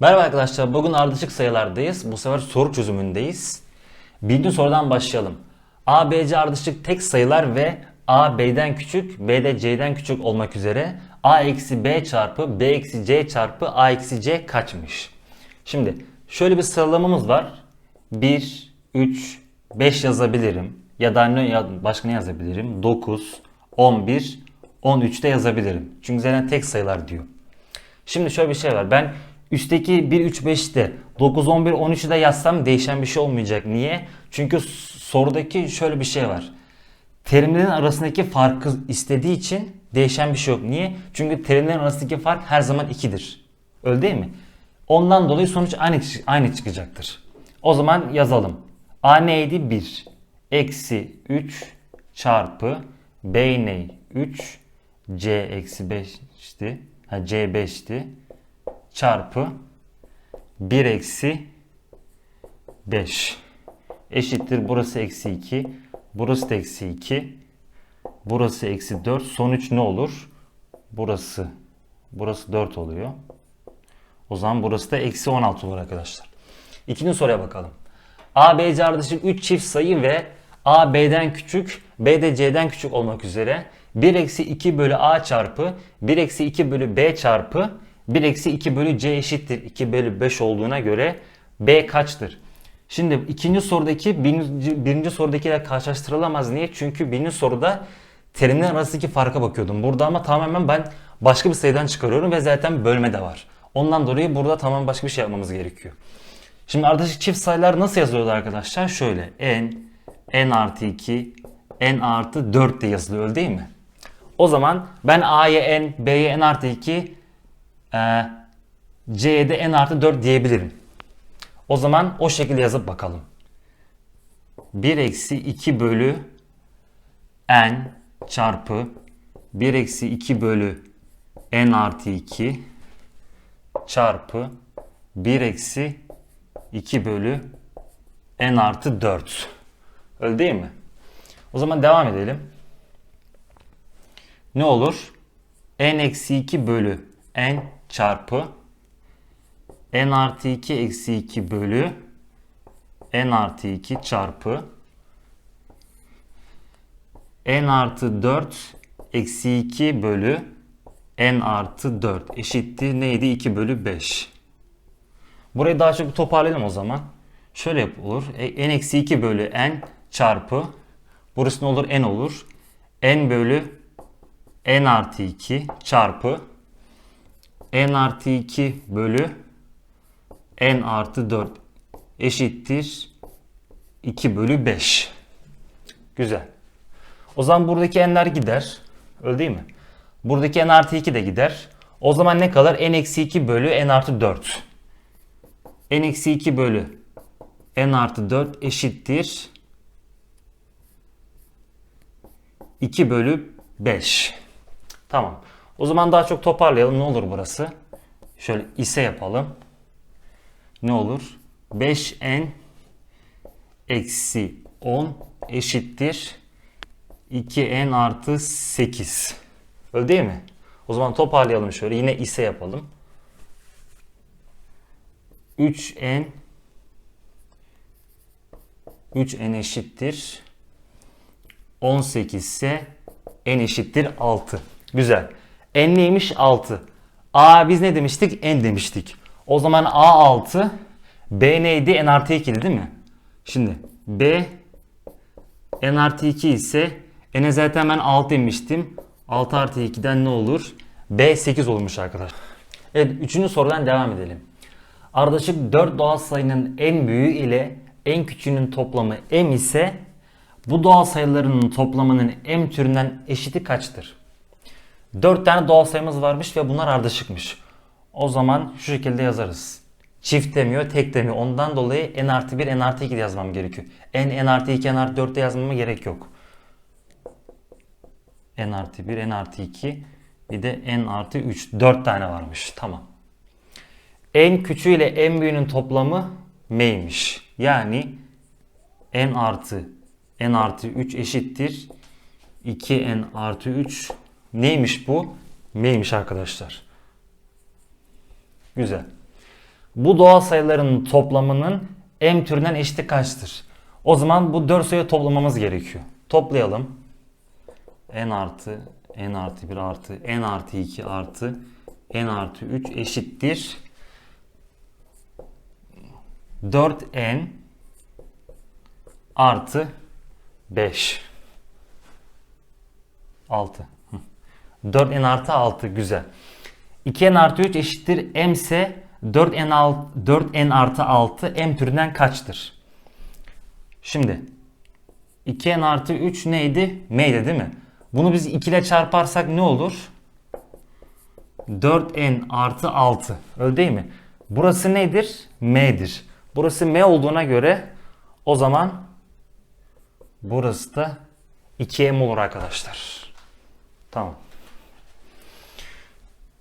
Merhaba arkadaşlar. Bugün ardışık sayılardayız. Bu sefer soru çözümündeyiz. Birinci sorudan başlayalım. A, B, C ardışık tek sayılar ve A, B'den küçük, B de C'den küçük olmak üzere A eksi B çarpı B eksi C çarpı A eksi C kaçmış? Şimdi şöyle bir sıralamamız var. 1, 3, 5 yazabilirim. Ya da ne, başka ne yazabilirim? 9, 11, 13 de yazabilirim. Çünkü zaten tek sayılar diyor. Şimdi şöyle bir şey var. Ben üstteki 1, 3, 5'te 9, 11, 13'ü de yazsam değişen bir şey olmayacak. Niye? Çünkü sorudaki şöyle bir şey var. Terimlerin arasındaki farkı istediği için değişen bir şey yok. Niye? Çünkü terimlerin arasındaki fark her zaman 2'dir. Öyle değil mi? Ondan dolayı sonuç aynı, aynı çıkacaktır. O zaman yazalım. A neydi? 1. Eksi 3 çarpı B ne? 3 C eksi 5'ti. Ha, C 5'ti. Çarpı 1 eksi 5 eşittir. Burası eksi 2. Burası da eksi 2. Burası eksi 4. Sonuç ne olur? Burası. Burası 4 oluyor. O zaman burası da eksi 16 olur arkadaşlar. İkinci soruya bakalım. A, B, C ardışık 3 çift sayı ve A, B'den küçük, B de C'den küçük olmak üzere 1 eksi 2 bölü A çarpı 1 eksi 2 bölü B çarpı 1 eksi 2 bölü C eşittir 2 bölü 5 olduğuna göre B kaçtır? Şimdi ikinci sorudaki birinci, birinci sorudakiyle karşılaştırılamaz. Niye? Çünkü birinci soruda terimler arasındaki farka bakıyordum. Burada ama tamamen ben başka bir sayıdan çıkarıyorum ve zaten bölme de var. Ondan dolayı burada tamamen başka bir şey yapmamız gerekiyor. Şimdi ardışık çift sayılar nasıl yazılıyordu arkadaşlar? Şöyle n, n artı 2, n artı 4 de yazılıyor değil mi? O zaman ben a'ya n, b'ye n artı 2, e, c'ye de n artı 4 diyebilirim. O zaman o şekilde yazıp bakalım. 1 eksi 2 bölü n çarpı 1 eksi 2 bölü n artı 2 çarpı 1 eksi 2 bölü n artı 4. Öyle değil mi? O zaman devam edelim. Ne olur? n eksi 2 bölü n çarpı n artı 2 eksi 2 bölü n artı 2 çarpı n artı 4 eksi 2 bölü n artı 4 eşittir neydi 2 bölü 5. Burayı daha çok toparlayalım o zaman. Şöyle yapılır. E, n eksi 2 bölü n çarpı burası ne olur n olur. n bölü n artı 2 çarpı n artı 2 bölü n artı 4 eşittir 2 bölü 5. Güzel. O zaman buradaki n'ler gider. Öyle değil mi? Buradaki n artı 2 de gider. O zaman ne kalır? n eksi 2 bölü n artı 4. n eksi 2 bölü n artı 4 eşittir 2 bölü 5. Tamam. O zaman daha çok toparlayalım. Ne olur burası? Şöyle ise yapalım. Ne olur? 5n eksi 10 eşittir 2n artı 8. Öyle değil mi? O zaman toparlayalım şöyle. Yine ise yapalım. 3n 3n eşittir 18 ise n eşittir 6. Güzel. N neymiş? 6. A biz ne demiştik? n demiştik. O zaman A 6 B neydi? n artı 2'di değil mi? Şimdi B n artı 2 ise n'e zaten ben 6 demiştim. 6 artı 2'den ne olur? B 8 olmuş arkadaşlar. Evet 3. sorudan devam edelim. Ardışık 4 doğal sayının en büyüğü ile en küçüğünün toplamı m ise bu doğal sayılarının toplamının m türünden eşiti kaçtır? 4 tane doğal sayımız varmış ve bunlar ardışıkmış. O zaman şu şekilde yazarız. Çift demiyor, tek demiyor. Ondan dolayı n artı 1, n artı 2 de yazmam gerekiyor. n, n artı 2, n artı 4 de yazmama gerek yok. n artı 1, n artı 2 bir de n artı 3. 4 tane varmış. Tamam. En küçüğü ile en büyüğünün toplamı m'ymiş. Yani n artı n artı 3 eşittir 2n artı 3 neymiş bu? m'ymiş arkadaşlar. Güzel. Bu doğal sayıların toplamının m türünden eşiti kaçtır? O zaman bu 4 sayıyı toplamamız gerekiyor. Toplayalım. n artı n artı 1 artı n artı 2 artı n artı 3 eşittir 4n artı 5 6 Hı. 4n artı 6 güzel 2n artı 3 eşittir m ise 4n, alt, 4n artı 6 m türünden kaçtır? Şimdi 2n artı 3 neydi? m'ydi değil mi? Bunu biz 2 ile çarparsak ne olur? 4n artı 6. Öyle değil mi? Burası nedir? m'dir. Burası m olduğuna göre o zaman burası da 2m olur arkadaşlar. Tamam.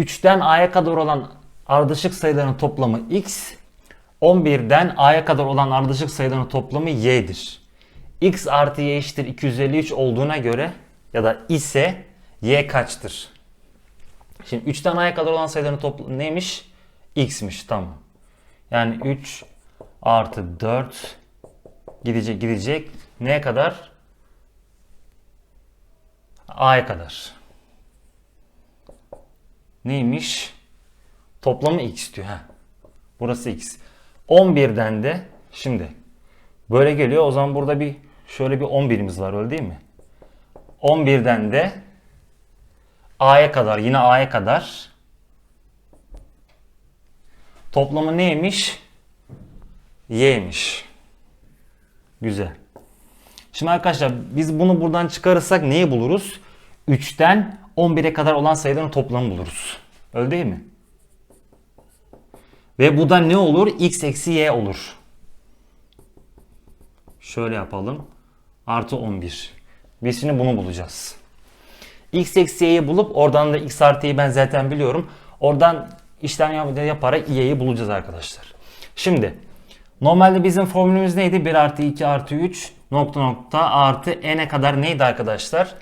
3'ten a'ya kadar olan ardışık sayıların toplamı x, 11'den a'ya kadar olan ardışık sayıların toplamı y'dir. x artı y eşittir 253 olduğuna göre ya da ise y kaçtır? Şimdi 3'ten a'ya kadar olan sayıların toplamı neymiş? x'miş tamam. Yani 3 artı 4 gidecek gidecek neye kadar? a'ya kadar. Neymiş? Toplamı x diyor. ha. Burası x. 11'den de şimdi böyle geliyor. O zaman burada bir şöyle bir 11'imiz var öyle değil mi? 11'den de a'ya kadar yine a'ya kadar toplamı neymiş? y'miş. Güzel. Şimdi arkadaşlar biz bunu buradan çıkarırsak neyi buluruz? 3'ten 11'e kadar olan sayıların toplamı buluruz. Öyle değil mi? Ve bu da ne olur? x eksi y olur. Şöyle yapalım. Artı 11. Biz şimdi bunu bulacağız. x eksi y'yi bulup oradan da x artı y'yi ben zaten biliyorum. Oradan işlem yap- yaparak y'yi bulacağız arkadaşlar. Şimdi normalde bizim formülümüz neydi? 1 artı 2 artı 3 nokta nokta artı n'e kadar neydi arkadaşlar?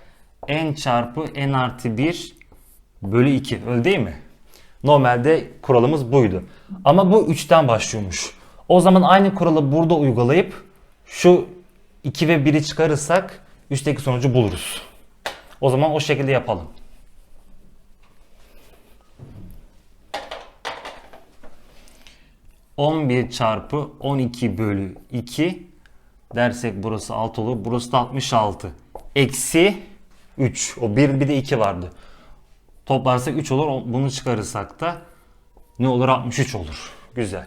N çarpı n artı 1 bölü 2 öyle değil mi? Normalde kuralımız buydu. Ama bu 3'ten başlıyormuş. O zaman aynı kuralı burada uygulayıp şu 2 ve 1'i çıkarırsak 3'teki sonucu buluruz. O zaman o şekilde yapalım. ...11 çarpı 12 bölü 2... ...dersek burası 6 olur. Burası da 66. Eksi 3. O 1 bir de 2 vardı. Toplarsak 3 olur. Bunu çıkarırsak da ne olur? 63 olur. Güzel.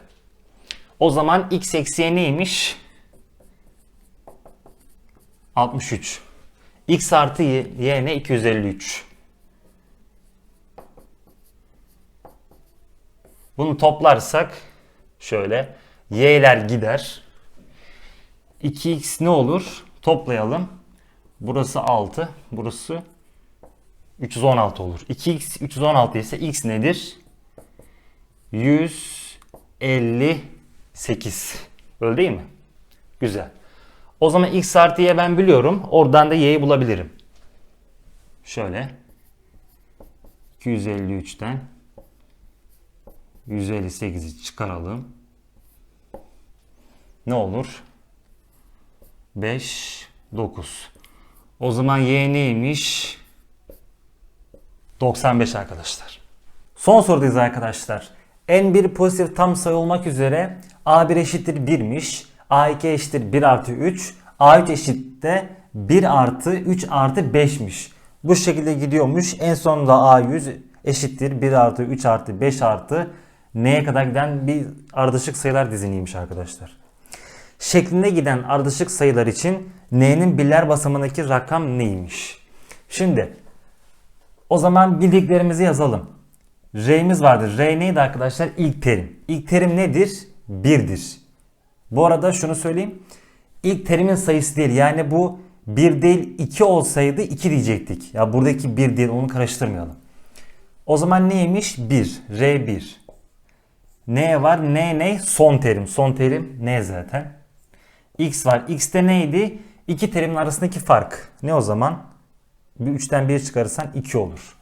O zaman x eksiye neymiş? 63. x artı y, y ne? 253. Bunu toplarsak şöyle y'ler gider. 2x ne olur? Toplayalım. Burası 6. Burası 316 olur. 2x 316 ise x nedir? 158. Öyle değil mi? Güzel. O zaman x artı y ben biliyorum. Oradan da y'yi bulabilirim. Şöyle. 253'ten 158'i çıkaralım. Ne olur? 5, 9. O zaman y neymiş? 95 arkadaşlar. Son sorudayız arkadaşlar. n1 pozitif tam sayı olmak üzere a1 eşittir 1'miş. a2 eşittir 1 artı 3. a3 eşittir de 1 artı 3 artı 5'miş. Bu şekilde gidiyormuş. En sonunda a100 eşittir 1 artı 3 artı 5 artı n'ye kadar giden bir ardışık sayılar diziliymiş arkadaşlar. Şeklinde giden ardışık sayılar için n'nin birler basamındaki rakam neymiş? Şimdi o zaman bildiklerimizi yazalım. R'miz vardır. R neydi arkadaşlar? İlk terim. İlk terim nedir? 1'dir. Bu arada şunu söyleyeyim. İlk terimin sayısı değil. Yani bu 1 değil 2 olsaydı 2 diyecektik. Ya buradaki 1 değil onu karıştırmayalım. O zaman neymiş? 1. R1. N var. N ne? Son terim. Son terim N zaten. X var. X'te neydi? İki terimin arasındaki fark. Ne o zaman? Bir 3'ten 1 çıkarırsan 2 olur.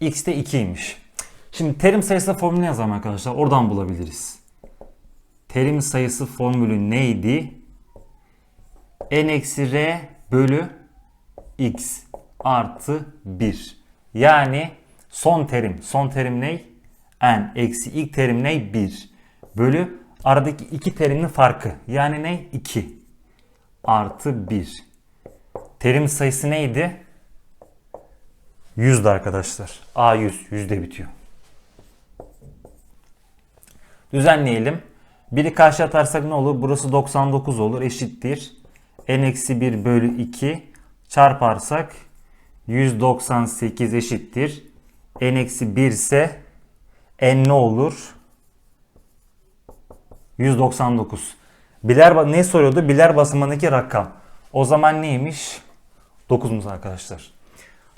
X de 2'ymiş. Şimdi terim sayısı formülünü yazalım arkadaşlar. Oradan bulabiliriz. Terim sayısı formülü neydi? n eksi r bölü x artı 1. Yani son terim. Son terim ne? n eksi ilk terim ne? 1. Bölü aradaki iki terimin farkı. Yani ne? 2 artı 1. Terim sayısı neydi? 100'dü arkadaşlar. A 100. 100'de bitiyor. Düzenleyelim. Biri karşı atarsak ne olur? Burası 99 olur. Eşittir. n eksi 1 bölü 2 çarparsak 198 eşittir. n eksi 1 ise n ne olur? 199. Biler ne soruyordu? Biler basamağındaki rakam. O zaman neymiş? 9'umuz arkadaşlar.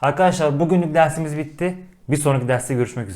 Arkadaşlar bugünlük dersimiz bitti. Bir sonraki derste görüşmek üzere.